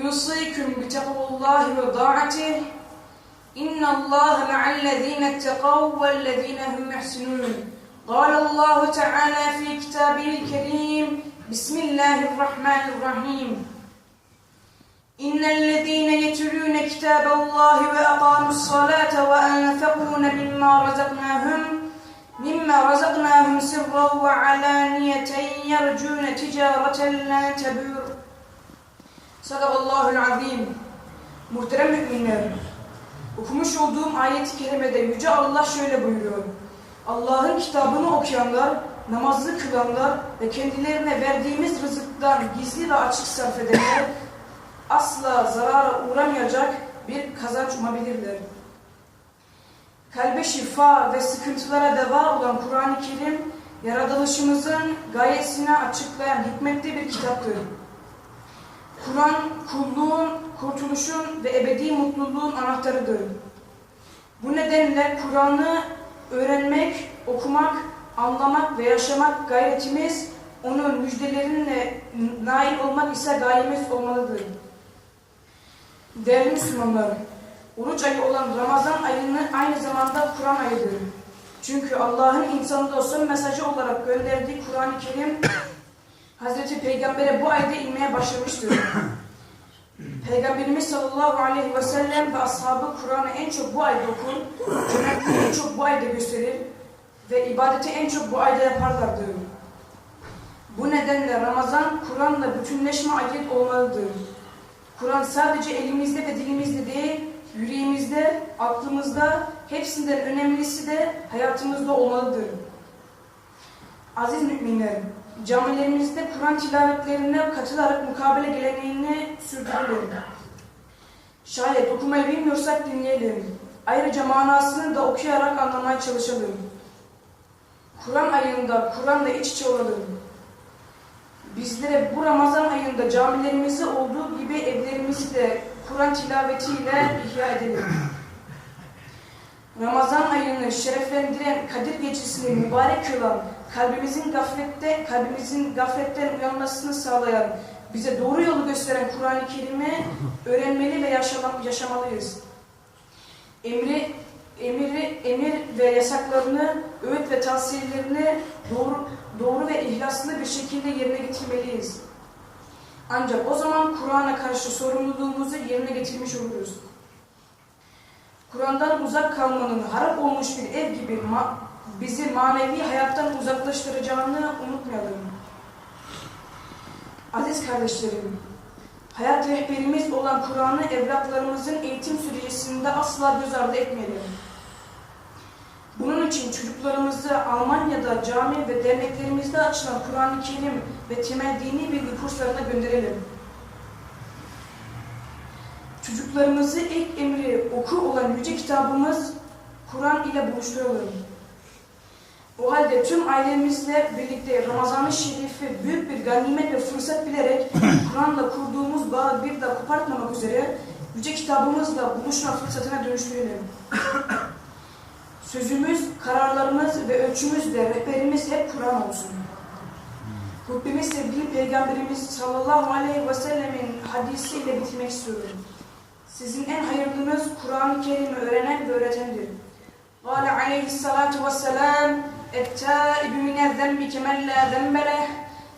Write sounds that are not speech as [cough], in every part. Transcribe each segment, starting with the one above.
أوصيكم بتقوى الله وطاعته إن الله مع الذين اتقوا والذين هم محسنون. قال الله تعالى في كتابه الكريم بسم الله الرحمن الرحيم. إن الذين يتلون كتاب الله وأقاموا الصلاة وأنفقون مما رزقناهم مما رزقناهم سرا وعلانية يرجون تجارة لا تبور. Sadakallahu'l azim. Muhterem müminler, okumuş olduğum ayet-i kerimede Yüce Allah şöyle buyuruyor. Allah'ın kitabını okuyanlar, namazlı kılanlar ve kendilerine verdiğimiz rızıktan gizli ve açık sarf edenler asla zarara uğramayacak bir kazanç umabilirler. Kalbe şifa ve sıkıntılara deva olan Kur'an-ı Kerim, yaratılışımızın gayesini açıklayan hikmetli bir kitaptır. Kur'an, kulluğun, kurtuluşun ve ebedi mutluluğun anahtarıdır. Bu nedenle Kur'an'ı öğrenmek, okumak, anlamak ve yaşamak gayretimiz, onun müjdelerine nail olmak ise gayemiz olmalıdır. Değerli Müslümanlar, oruç ayı olan Ramazan ayını aynı zamanda Kur'an ayıdır. Çünkü Allah'ın insanlığa son mesajı olarak gönderdiği Kur'an-ı Kerim Hazreti Peygamber'e bu ayda inmeye başlamıştır. [coughs] Peygamberimiz sallallahu aleyhi ve sellem ve ashabı Kur'an'ı en çok bu ayda okur, cömertliği en çok bu ayda gösterir ve ibadeti en çok bu ayda yaparlardı. Bu nedenle Ramazan Kur'an'la bütünleşme ayet olmalıdır. Kur'an sadece elimizde ve dilimizde değil, yüreğimizde, aklımızda, hepsinden önemlisi de hayatımızda olmalıdır. Aziz müminler, camilerimizde Kur'an tilavetlerine katılarak mukabele geleneğini sürdürelim. Şayet okumayı bilmiyorsak dinleyelim. Ayrıca manasını da okuyarak anlamaya çalışalım. Kur'an ayında Kur'an'la iç içe olalım. Bizlere bu Ramazan ayında camilerimizi olduğu gibi evlerimizi de Kur'an tilavetiyle ihya edelim. Ramazan ayını şereflendiren Kadir gecesini mübarek kılan, kalbimizin gaflette, kalbimizin gafletten uyanmasını sağlayan, bize doğru yolu gösteren Kur'an-ı Kerim'i [laughs] öğrenmeli ve yaşama, yaşamalıyız. Emri, emiri, emir ve yasaklarını, öğüt ve tavsiyelerini doğru, doğru ve ihlaslı bir şekilde yerine getirmeliyiz. Ancak o zaman Kur'an'a karşı sorumluluğumuzu yerine getirmiş oluruz. Kur'an'dan uzak kalmanın harap olmuş bir ev gibi ma bizi manevi hayattan uzaklaştıracağını unutmayalım. Aziz kardeşlerim, hayat rehberimiz olan Kur'an'ı evlatlarımızın eğitim sürecinde asla göz ardı etmeyelim. Bunun için çocuklarımızı Almanya'da cami ve derneklerimizde açılan Kur'an-ı Kerim ve temel dini bilgi kurslarına gönderelim. Çocuklarımızı ilk emri oku olan yüce kitabımız Kur'an ile buluşturalım. O halde tüm ailemizle birlikte Ramazan-ı Şerif'i büyük bir ganimet ve fırsat bilerek [clears throat] Kur'an'la kurduğumuz bağı bir daha kopartmamak üzere yüce kitabımızla buluşma fırsatına dönüştürelim. Sözümüz, kararlarımız ve ölçümüz de rehberimiz hep Kur'an olsun. Hutbemiz sevgili Peygamberimiz sallallahu aleyhi ve sellemin hadisiyle bitirmek istiyorum. Sizin en hayırlınız Kur'an-ı Kerim'i öğrenen ve öğretendir. قال عليه الصلاة والسلام التائب من الذنب كمن لا ذنب له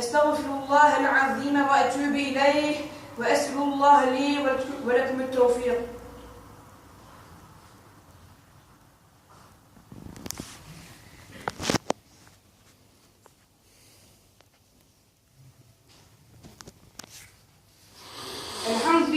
استغفر الله العظيم وأتوب إليه وأسأل الله لي ولكم التوفيق الحمد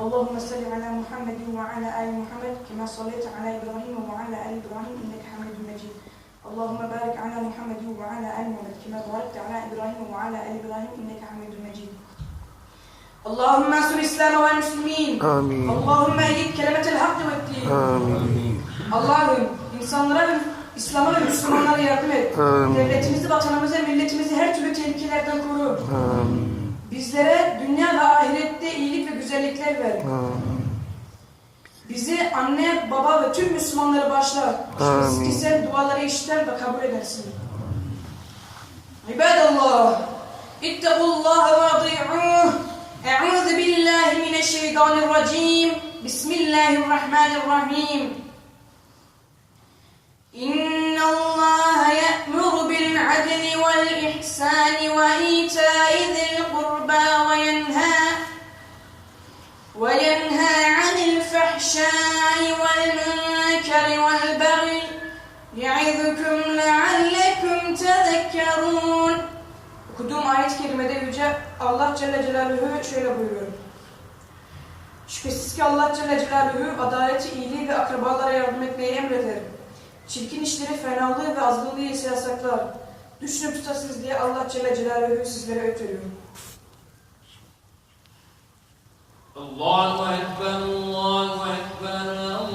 اللهم صل على محمد وعلى آل محمد كما صليت على إبراهيم وعلى آل إبراهيم إنك حميد مجيد. اللهم بارك على محمد وعلى آل محمد كما باركت على إبراهيم وعلى آل إبراهيم إنك حميد مجيد. اللهم انصر الإسلام والمسلمين. آمين. اللهم أيد كلمة الحق والدين. آمين. Allah'ım insanlara İslam'a ve Müslümanlara yardım et. Amin. Devletimizi, vatanımızı, milletimizi her türlü tehlikelerden koru. آمين. Bizlere dünya ve ahirette iyilik ve güzellikler ver. Bizi anne, baba ve tüm Müslümanları başla. Amin. Sen duaları işler ve kabul edersin. İbadallah. İttakullaha ve adi'uh. Eûzu billahi mineşşeytanirracim. Bismillahirrahmanirrahim. بالعدل والإحسان وإيتاء ذي القربى وينهى وينهى عن الفحشاء والمنكر والبغي يعظكم لعلكم تذكرون Okuduğum ayet-i kerimede Yüce Allah Celle Celaluhu şöyle buyuruyor. Şüphesiz ki Allah Celle Celaluhu adaleti, iyiliği ve akrabalara yardım etmeyi emreder. Çirkin işleri, fenalığı ve azgınlığı ise yasaklar. Düşünüp tutasınız diye Allah Celle Celaluhu sizlere ötürüyorum. Allahu Ekber, Allahu Ekber, Allah.